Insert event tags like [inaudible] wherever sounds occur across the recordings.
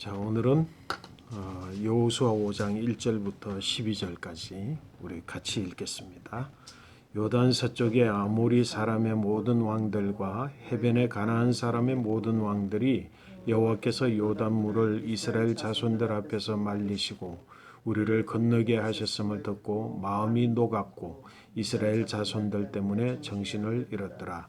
자 오늘은 어, 여호수아 5장 1절부터 12절까지 우리 같이 읽겠습니다. 요단 서쪽의 아모리 사람의 모든 왕들과 해변의 가나안 사람의 모든 왕들이 여호와께서 요단 물을 이스라엘 자손들 앞에서 말리시고 우리를 건너게 하셨음을 듣고 마음이 녹았고 이스라엘 자손들 때문에 정신을 잃었더라.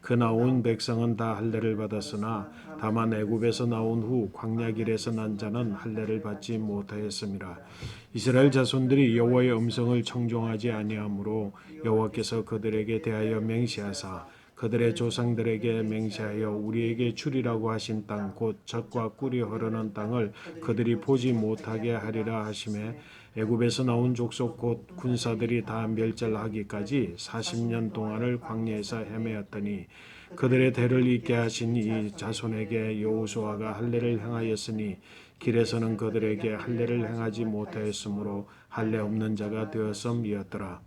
그 나온 백성은 다 할례를 받았으나 다만 애굽에서 나온 후 광야 길에서 난 자는 할례를 받지 못하였음이라 이스라엘 자손들이 여호와의 음성을 청종하지 아니하므로 여호와께서 그들에게 대하여 맹세하사 그들의 조상들에게 맹세하여 우리에게 주리라고 하신 땅 곧 젖과 꿀이 흐르는 땅을 그들이 보지 못하게 하리라 하심에 애굽에서 나온 족속 곧 군사들이 다 멸절하기까지 40년 동안을 광야에서 헤매었더니 그들의 대를 잇게 하신 이 자손에게 여호수아가 할례를 행하였으니 길에서는 그들에게 할례를 행하지 못하였으므로 할례 없는 자가 되었음이었더라.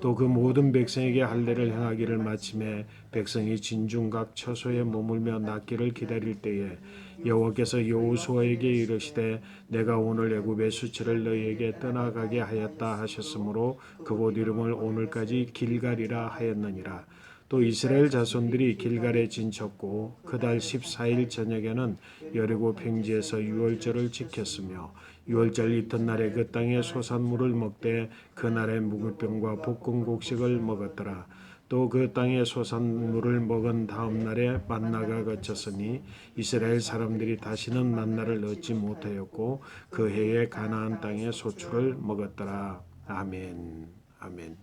또 그 모든 백성에게 할례를 행하기를 마침에 백성이 진중각 처소에 머물며 낫기를 기다릴 때에 여호와께서 여호수아에게 이르시되 내가 오늘 애굽의 수치를 너희에게 떠나가게 하였다 하셨으므로 그곳 이름을 오늘까지 길갈이라 하였느니라. 또 이스라엘 자손들이 길갈에 진쳤고 그달 14일 저녁에는 여리고 평지에서 유월절을 지켰으며 유월절 이튿날에 그 땅의 소산물을 먹되 그날에 묵을병과 볶은 곡식을 먹었더라. 또 그 땅의 소산물을 먹은 다음 날에 만나가 거쳤으니 이스라엘 사람들이 다시는 만나를 얻지 못하였고 그 해에 가나안 땅의 소출을 먹었더라. 아멘. 아멘.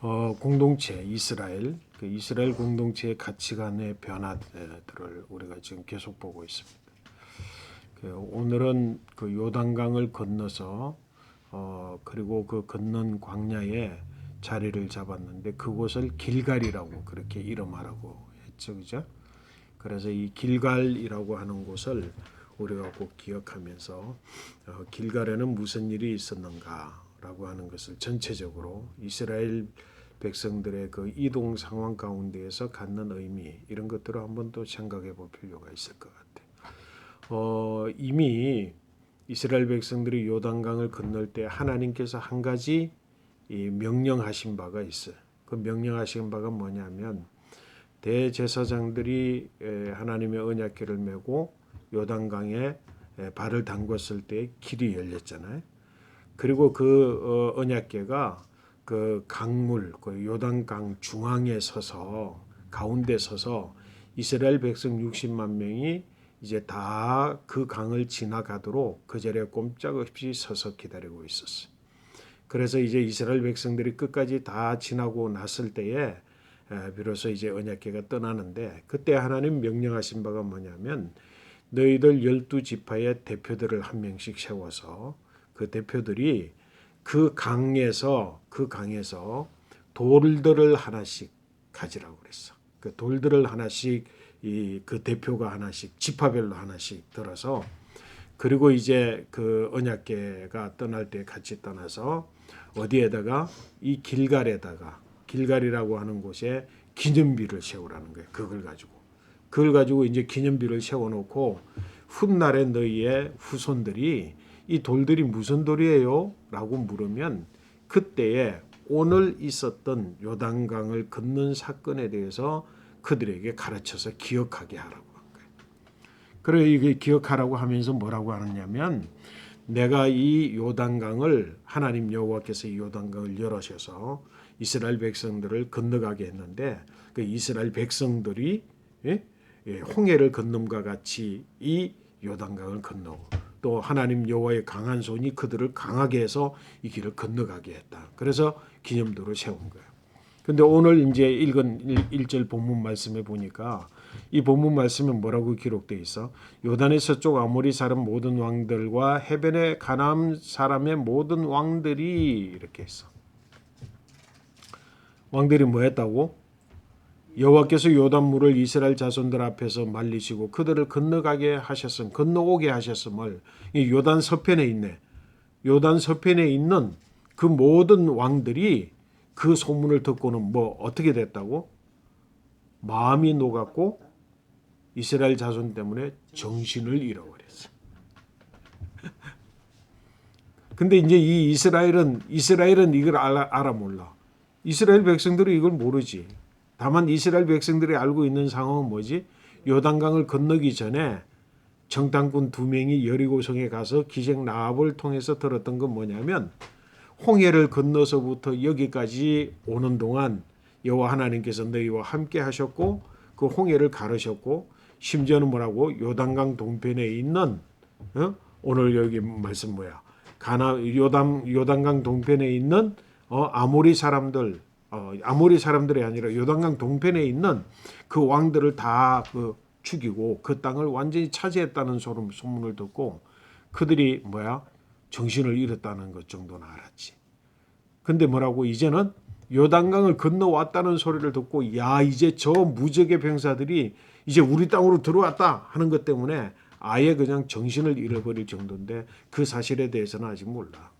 어, 공동체 이스라엘 그 이스라엘 공동체의 가치관의 변화들을 우리가 지금 계속 보고 있습니다. 그 오늘은 그 요단강을 건너서 어, 그리고 그 건넌 광야에 자리를 잡았는데 그곳을 길갈이라고 그렇게 이름하라고 했죠, 그죠? 그래서 이 길갈이라고 하는 곳을 우리가 꼭 기억하면서 어, 길갈에는 무슨 일이 있었는가라고 하는 것을 전체적으로 이스라엘 백성들의 그 이동 상황 가운데에서 갖는 의미 이런 것들을 한번 또 생각해 볼 필요가 있을 것 같아요. 어, 이미 이스라엘 백성들이 요단강을 건널 때 하나님께서 한 가지 이 명령하신 바가 있어요. 그 명령하신 바가 뭐냐면 대제사장들이 에, 하나님의 언약궤를 메고 요단강에 에, 발을 담궜을 때 길이 열렸잖아요. 그리고 그 어, 언약궤가 그 강물, 그 요단강 중앙에 서서 가운데 서서 이스라엘 백성 60만 명이 이제 다 그 강을 지나가도록 그 자리에 꼼짝없이 서서 기다리고 있었어요. 그래서 이제 이스라엘 백성들이 끝까지 다 지나고 났을 때에 비로소 이제 언약궤가 떠나는데 그때 하나님 명령하신 바가 뭐냐면 너희들 열두 지파의 대표들을 한 명씩 세워서 그 대표들이 그 강에서 그 강에서 돌들을 하나씩 가지라고 그랬어. 그 돌들을 하나씩 이 그 대표가 하나씩 지파별로 하나씩 들어서 그리고 이제 그 언약궤가 떠날 때 같이 떠나서 어디에다가 이 길갈에다가 길갈이라고 하는 곳에 기념비를 세우라는 거예요. 그걸 가지고 그걸 가지고 이제 기념비를 세워놓고 훗날에 너희의 후손들이 이 돌들이 무슨 돌이에요? 라고 물으면 그때에 오늘 있었던 요단강을 건넌 사건에 대해서 그들에게 가르쳐서 기억하게 하라고 한 거예요. 그리고 이게 기억하라고 하면서 뭐라고 하느냐면 내가 이 요단강을 하나님 여호와께서 이 요단강을 열으셔서 이스라엘 백성들을 건너가게 했는데 그 이스라엘 백성들이 예? 예, 홍해를 건nom과 같이 이 요단강을 건너고 또 하나님 여호와의 강한 손이 그들을 강하게 해서 이 길을 건너가게 했다. 그래서 기념도를 세운 거예요. 근데 오늘 이제 읽은 1절 본문 말씀에 보니까 이 본문 말씀에 뭐라고 기록돼 있어? 요단의 서쪽 아모리 사람 모든 왕들과 해변의 가나안 사람의 모든 왕들이 이렇게 했어. 왕들이 뭐 했다고? 여호와께서 요단물을 이스라엘 자손들 앞에서 말리시고 그들을 건너가게 하셨음 건너오게 하셨음을 이 요단 서편에 있네. 요단 서편에 있는 그 모든 왕들이 그 소문을 듣고는 뭐 어떻게 됐다고? 마음이 녹았고 이스라엘 자손 때문에 정신을 잃어버렸어. [laughs] 근데 이제 이 이스라엘은 이스라엘은 이걸 알아, 알아 몰라. 이스라엘 백성들은 이걸 모르지. 다만 이스라엘 백성들이 알고 있는 상황은 뭐지? 요단강을 건너기 전에 정탐꾼 두 명이 여리고성에 가서 기생 나합을 통해서 들었던 건 뭐냐면 홍해를 건너서부터 여기까지 오는 동안 여호와 하나님께서 너희와 함께 하셨고 그 홍해를 가르셨고 심지어는 뭐라고? 요단강 동편에 있는 어? 오늘 여기 말씀 뭐야? 가나 요단 요단강 동편에 있는 어, 아모리 사람들 어, 아모리 사람들이 아니라 요단강 동편에 있는 그 왕들을 다 그 죽이고 그 땅을 완전히 차지했다는 소름 소문을 듣고 그들이 뭐야 정신을 잃었다는 것 정도는 알았지. 근데 뭐라고 이제는 요단강을 건너왔다는 소리를 듣고 야 이제 저 무적의 병사들이 이제 우리 땅으로 들어왔다 하는 것 때문에 아예 그냥 정신을 잃어버릴 정도인데 그 사실에 대해서는 아직 몰라.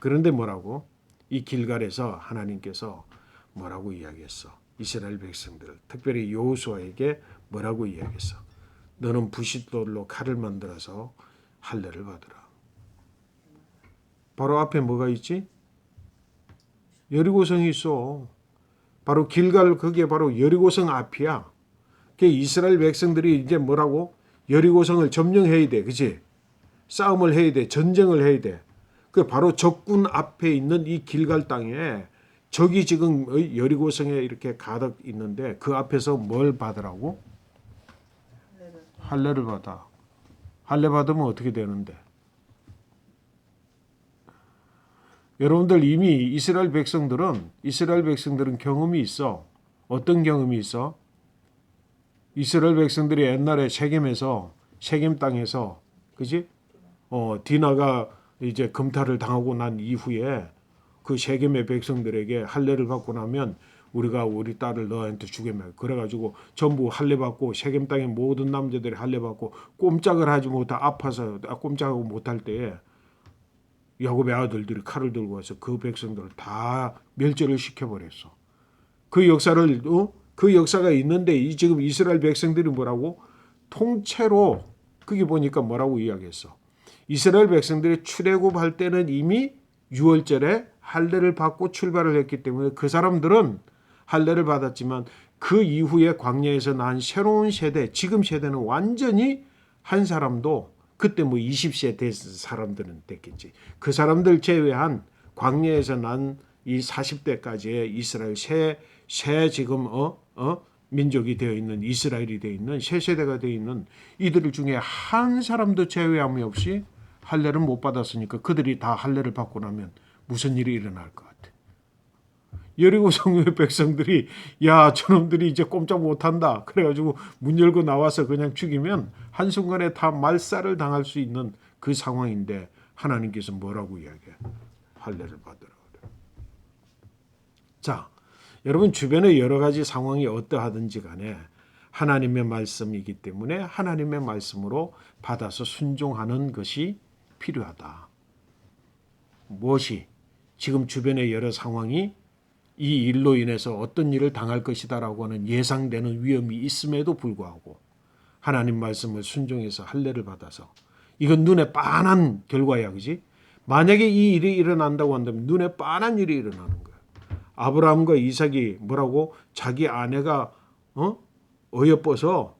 그런데 뭐라고 이 길갈에서 하나님께서 뭐라고 이야기했어? 이스라엘 백성들, 특별히 여호수아에게 뭐라고 이야기했어? 너는 부싯돌로 칼을 만들어서 할례를 받으라. 바로 앞에 뭐가 있지? 여리고성이 있어. 바로 길갈 그게 바로 여리고성 앞이야. 그 이스라엘 백성들이 이제 뭐라고 여리고성을 점령해야 돼, 그지? 싸움을 해야 돼, 전쟁을 해야 돼. 그 바로 적군 앞에 있는 이 길갈 땅에 적이 지금 여리고성에 이렇게 가득 있는데 그 앞에서 뭘 받으라고? 할례를 받아. 할례 받으면 어떻게 되는데? 여러분들 이미 이스라엘 백성들은 이스라엘 백성들은 경험이 있어. 어떤 경험이 있어? 이스라엘 백성들이 옛날에 세겜에서 세겜 땅에서 그지? 어 디나가 이제 금탈을 당하고 난 이후에 그 세겜의 백성들에게 할례를 받고 나면 우리가 우리 딸을 너한테 주겠다. 그래가지고 전부 할례 받고 세겜 땅의 모든 남자들이 할례 받고 꼼짝을 하지 못하 아파서 꼼짝하고 못할 때에 야곱의 아들들이 칼을 들고 와서 그 백성들을 다 멸절을 시켜버렸어. 그 역사를 어? 그 역사가 있는데 이 지금 이스라엘 백성들이 뭐라고 통째로 그게 보니까 뭐라고 이야기했어. 이스라엘 백성들이 출애굽할 때는 이미 6월절에 할례를 받고 출발을 했기 때문에 그 사람들은 할례를 받았지만 그 이후에 광야에서 난 새로운 세대, 지금 세대는 완전히 한 사람도 그때 뭐 20세 된 사람들은 됐겠지. 그 사람들 제외한 광야에서 난 이 40대까지의 이스라엘 새, 새 지금 어, 어, 민족이 되어 있는 이스라엘이 되어 있는 새 세대가 되어 있는 이들 중에 한 사람도 제외함이 없이 할례를 못 받았으니까 그들이 다 할례를 받고 나면 무슨 일이 일어날 것 같아. 여리고 성의 백성들이 야 저놈들이 이제 꼼짝 못한다. 그래가지고 문 열고 나와서 그냥 죽이면 한순간에 다 말살을 당할 수 있는 그 상황인데 하나님께서 뭐라고 이야기해? 할례를 받으라 그래. 자, 여러분 주변에 여러 가지 상황이 어떠하든지 간에 하나님의 말씀이기 때문에 하나님의 말씀으로 받아서 순종하는 것이 필요하다. 무엇이 지금 주변의 여러 상황이 이 일로 인해서 어떤 일을 당할 것이다라고 하는 예상되는 위험이 있음에도 불구하고 하나님 말씀을 순종해서 할례를 받아서 이건 눈에 빤한 결과야, 그지? 만약에 이 일이 일어난다고 한다면 눈에 빤한 일이 일어나는 거야. 아브라함과 이삭이 뭐라고 자기 아내가 어 어여뻐서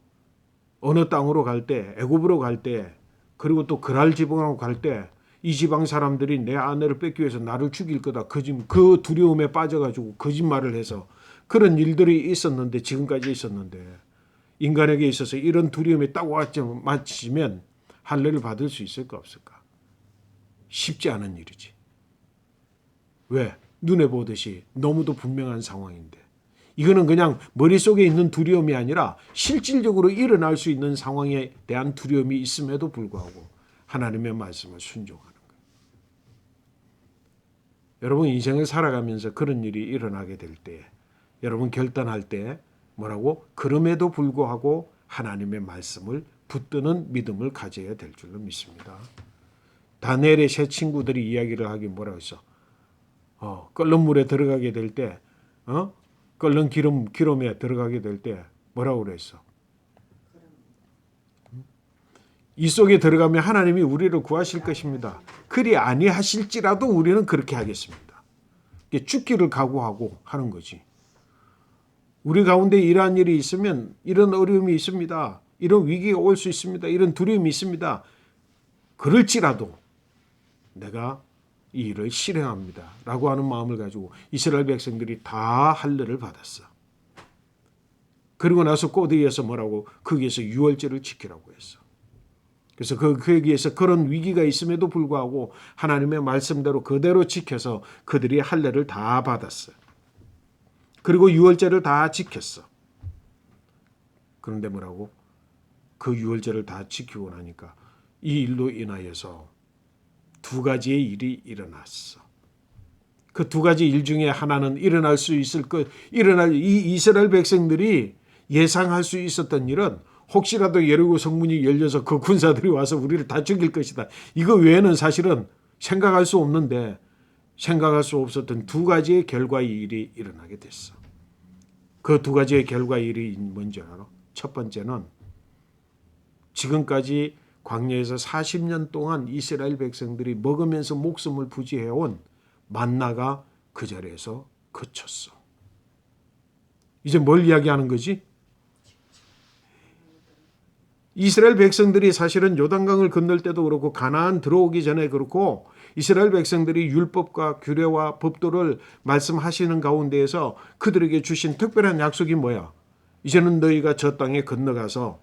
어느 땅으로 갈 때, 애굽으로 갈 때, 그리고 또 그랄 지방으로 갈 때 이 지방 사람들이 내 아내를 뺏기 위해서 나를 죽일 거다. 그, 그 두려움에 빠져가지고 거짓말을 해서 그런 일들이 있었는데 지금까지 있었는데 인간에게 있어서 이런 두려움이 딱 맞으면 할례를 받을 수 있을까 없을까? 쉽지 않은 일이지. 왜? 눈에 보듯이 너무도 분명한 상황인데 이거는 그냥 머릿속에 있는 두려움이 아니라 실질적으로 일어날 수 있는 상황에 대한 두려움이 있음에도 불구하고 하나님의 말씀을 순종하는. 여러분 인생을 살아가면서 그런 일이 일어나게 될 때 여러분 결단할 때 뭐라고 그럼에도 불구하고 하나님의 말씀을 붙드는 믿음을 가져야 될 줄로 믿습니다. 다니엘의 세 친구들이 이야기를 하기 뭐라고 했어? 어, 끓는 물에 들어가게 될 때, 어? 끓는 기름 기름에 들어가게 될 때 뭐라고 그랬어? 이 속에 들어가면 하나님이 우리를 구하실 것입니다. 그리 아니하실지라도 우리는 그렇게 하겠습니다. 죽기를 각오하고 하는 거지. 우리 가운데 이러한 일이 있으면 이런 어려움이 있습니다. 이런 위기가 올 수 있습니다. 이런 두려움이 있습니다. 그럴지라도 내가 이 일을 실행합니다. 라고 하는 마음을 가지고 이스라엘 백성들이 다 할례를 받았어. 그리고 나서 꼬드기에서 뭐라고 거기에서 유월제를 지키라고 했어. 그래서 그 거기에서 그런 위기가 있음에도 불구하고 하나님의 말씀대로 그대로 지켜서 그들이 할례를 다 받았어요. 그리고 유월제를 다 지켰어. 그런데 뭐라고? 그 유월제를 다 지키고 나니까 이 일로 인하여서 두 가지의 일이 일어났어. 그 두 가지 일 중에 하나는 일어날 수 있을 것, 일어날 이 이스라엘 백성들이 예상할 수 있었던 일은 혹시라도 예루고 성문이 열려서 그 군사들이 와서 우리를 다 죽일 것이다. 이거 외에는 사실은 생각할 수 없는데 생각할 수 없었던 두 가지의 결과의 일이 일어나게 됐어. 그 두 가지의 결과의 일이 뭔지 알아? 첫 번째는 지금까지 광야에서 40년 동안 이스라엘 백성들이 먹으면서 목숨을 부지해온 만나가 그 자리에서 그쳤어. 이제 뭘 이야기하는 거지? 이스라엘 백성들이 사실은 요단강을 건널 때도 그렇고 가나안 들어오기 전에 그렇고 이스라엘 백성들이 율법과 규례와 법도를 말씀하시는 가운데에서 그들에게 주신 특별한 약속이 뭐야? 이제는 너희가 저 땅에 건너가서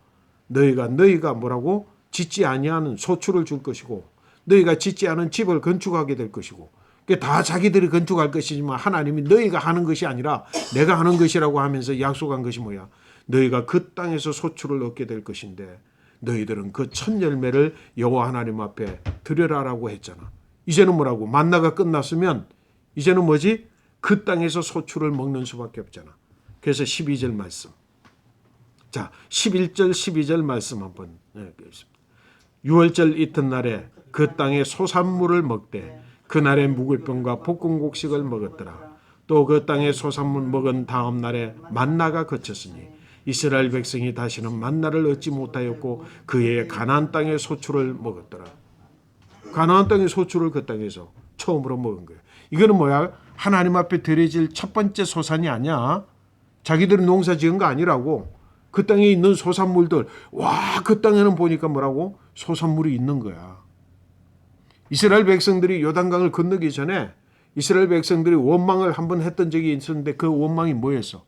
너희가 너희가 뭐라고 짓지 아니하는 소출을 줄 것이고 너희가 짓지 않은 집을 건축하게 될 것이고 다 자기들이 건축할 것이지만 하나님이 너희가 하는 것이 아니라 내가 하는 것이라고 하면서 약속한 것이 뭐야? 너희가 그 땅에서 소출을 얻게 될 것인데 너희들은 그 첫 열매를 여호와 하나님 앞에 드려라라고 했잖아. 이제는 뭐라고? 만나가 끝났으면 이제는 뭐지? 그 땅에서 소출을 먹는 수밖에 없잖아. 그래서 12절 말씀. 자, 11절 12절 말씀 한번 읽겠습니다. 6월절 이튿날에 그 땅의 소산물을 먹되 그날에 묵을 병과 볶은 곡식을 먹었더라. 또 그 땅의 소산물 먹은 다음 날에 만나가 그쳤으니 이스라엘 백성이 다시는 만나를 얻지 못하였고 그의 가나안 땅의 소출을 먹었더라. 가나안 땅의 소출을 그 땅에서 처음으로 먹은 거예요. 이거는 뭐야? 하나님 앞에 드려질 첫 번째 소산이 아니야. 자기들은 농사 지은 거 아니라고. 그 땅에 있는 소산물들 와 그 땅에는 보니까 뭐라고 소산물이 있는 거야. 이스라엘 백성들이 요단강을 건너기 전에 이스라엘 백성들이 원망을 한 번 했던 적이 있었는데 그 원망이 뭐였어?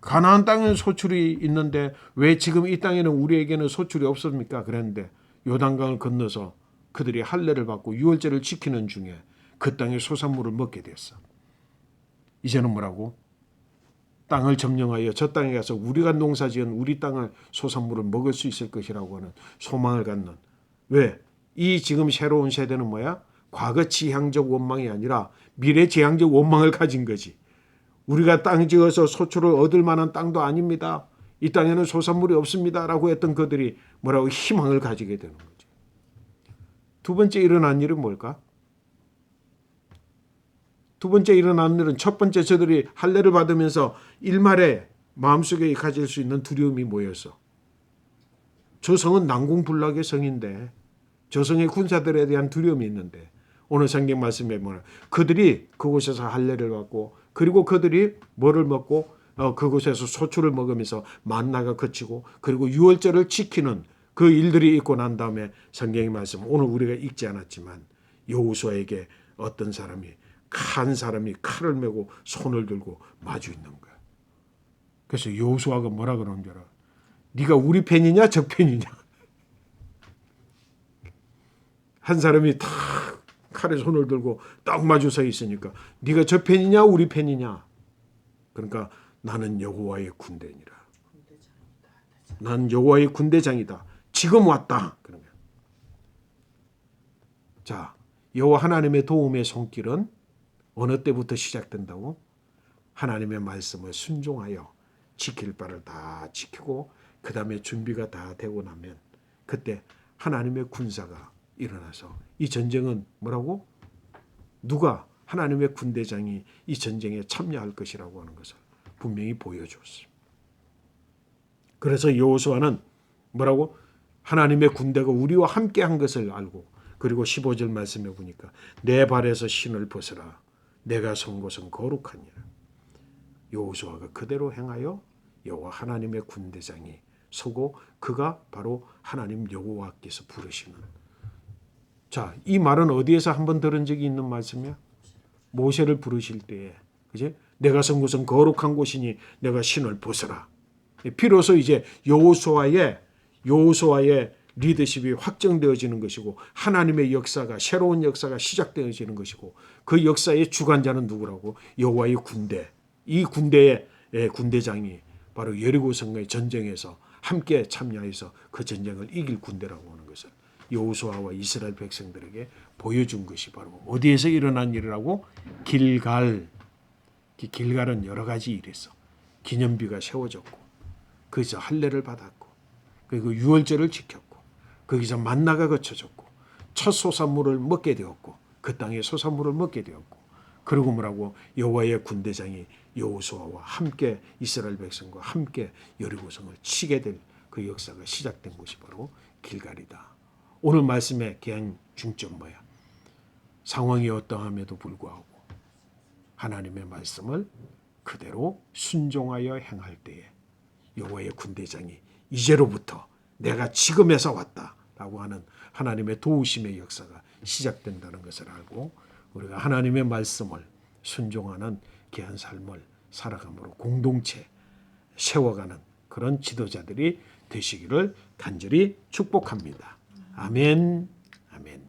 가나안 땅에는 소출이 있는데 왜 지금 이 땅에는 우리에게는 소출이 없습니까? 그랬는데 요단강을 건너서 그들이 할례를 받고 유월제를 지키는 중에 그 땅의 소산물을 먹게 됐어. 이제는 뭐라고? 땅을 점령하여 저 땅에 가서 우리가 농사지은 우리 땅을 소산물을 먹을 수 있을 것이라고 하는 소망을 갖는 왜? 이 지금 새로운 세대는 뭐야? 과거 지향적 원망이 아니라 미래 지향적 원망을 가진 거지. 우리가 땅 지어서 소출을 얻을 만한 땅도 아닙니다. 이 땅에는 소산물이 없습니다 라고 했던 그들이 뭐라고 희망을 가지게 되는 거지. 두 번째 일어난 일은 뭘까? 두 번째 일어난 일은 첫 번째 저들이 할례를 받으면서 일말에 마음속에 가질 수 있는 두려움이 뭐였어? 저 성은 난공불락의 성인데 저 성의 군사들에 대한 두려움이 있는데 오늘 성경 말씀에 뭐냐 그들이 그곳에서 할례를 받고 그리고 그들이 뭐를 먹고 어, 그곳에서 소출을 먹으면서 만나가 그치고 그리고 유월절을 지키는 그 일들이 있고 난 다음에 성경의 말씀 오늘 우리가 읽지 않았지만 여호수아에게 어떤 사람이 한 사람이 칼을 메고 손을 들고 마주 있는 거야. 그래서 여호수아가 뭐라 그러는 줄 알아? 네가 우리 편이냐 적 편이냐? 한 사람이 탁 칼에 손을 들고 딱 마주 서 있으니까 네가 저 편이냐? 우리 편이냐? 그러니까 나는 여호와의 군대니라 난 여호와의 군대장이다. 지금 왔다. 거야 자 여호와 하나님의 도움의 손길은 어느 때부터 시작된다고? 하나님의 말씀을 순종하여 지킬 바를 다 지키고 그 다음에 준비가 다 되고 나면 그때 하나님의 군사가 일어나서 이 전쟁은 뭐라고? 누가 하나님의 군대장이 이 전쟁에 참여할 것이라고 하는 것을 분명히 보여주었어요. 그래서 여호수아는 뭐라고? 하나님의 군대가 우리와 함께 한 것을 알고 그리고 15절 말씀해 보니까 내 발에서 신을 벗으라 내가 선 곳은 거룩하니라. 여호수아가 그대로 행하여 여호와 하나님의 군대장이 서고 그가 바로 하나님 여호와께서 부르시는 자, 이 말은 어디에서 한번 들은 적이 있는 말씀이야? 모세를 부르실 때에 그지? 내가 선 곳은 거룩한 곳이니 내가 신을 벗어라. 비로소 이제 여호수아의 여호수아의 리더십이 확정되어지는 것이고 하나님의 역사가 새로운 역사가 시작되어지는 것이고 그 역사의 주관자는 누구라고 여호와의 군대 이 군대의 예, 군대장이 바로 여리고 성의 전쟁에서 함께 참여해서 그 전쟁을 이길 군대라고 여호수아와 이스라엘 백성들에게 보여준 것이 바로 어디에서 일어난 일이라고 길갈 이 길갈은 여러 가지 있어 기념비가 세워졌고 거기서 할례를 받았고 그리고 유월절을 지켰고 거기서 만나가 거쳐졌고 첫 소산물을 먹게 되었고 그 땅의 소산물을 먹게 되었고 그리고 뭐라고 여호와의 군대장이 여호수아와 함께 이스라엘 백성과 함께 여리고성을 치게 될 그 역사가 시작된 곳이 바로 길갈이다. 오늘 말씀의 그냥 중점 뭐야? 상황이 어떠함에도 불구하고 하나님의 말씀을 그대로 순종하여 행할 때에 여호와의 군대장이 이제로부터 내가 지금에서 왔다라고 하는 하나님의 도우심의 역사가 시작된다는 것을 알고 우리가 하나님의 말씀을 순종하는 귀한 삶을 살아감으로 공동체 세워가는 그런 지도자들이 되시기를 간절히 축복합니다. 아멘. 아멘.